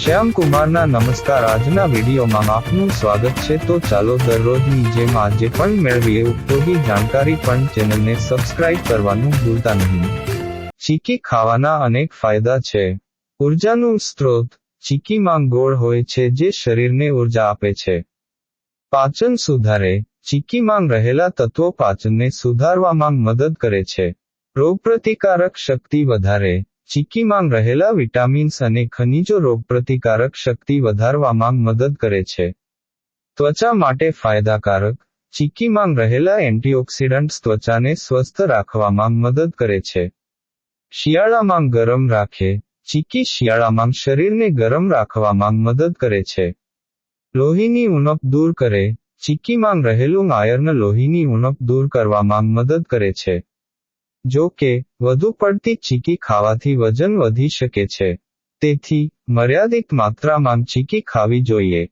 શ્યામ કુમારના નમસ્કાર. આજના વિડીયોમાં આપનું સ્વાગત છે. તો ચાલો દરરોજની જેમ આજે પણ મેળવીએ. ઉપયોગી જાણકારી પણ ચેનલને સબસ્ક્રાઇબ કરવાનું ભૂલતા નહીં. ચીકી ખાવાના અનેક ફાયદા છે. ઉર્જાનું સ્ત્રોત ચીકીમાં ગોળ હોય છે, જે શરીરને ઊર્જા આપે છે. પાચન સુધારે ચીકીમાં રહેલા તત્વો પાચનને સુધારવામાં મદદ કરે છે. રોગપ્રતિકારક શક્તિ વધારે ચીકીમાં રહેલા વિટામિન્સ અને ખનિજો રોગપ્રતિકારક શક્તિ વધારવામાં મદદ કરે છે. ત્વચા માટે ફાયદાકારક, ચીકીમાં રહેલા એન્ટીઓક્સિડન્ટ્સ ત્વચાને સ્વસ્થ રાખવામાં મદદ કરે છે. શિયાળામાં ગરમ રાખે, ચીકી શિયાળામાં શરીરને ગરમ રાખવામાં મદદ કરે છે. લોહીની ઉણપ દૂર કરે, ચીકીમાં રહેલું આયર્ન લોહીની ઉણપ દૂર કરવામાં મદદ કરે છે. જો કે, વધુ પડતી ચીકી ખાવાથી વજન વધી શકે છે. તેથી, મર્યાદિત માત્રામાં ચીકી ખાવી જોઈએ.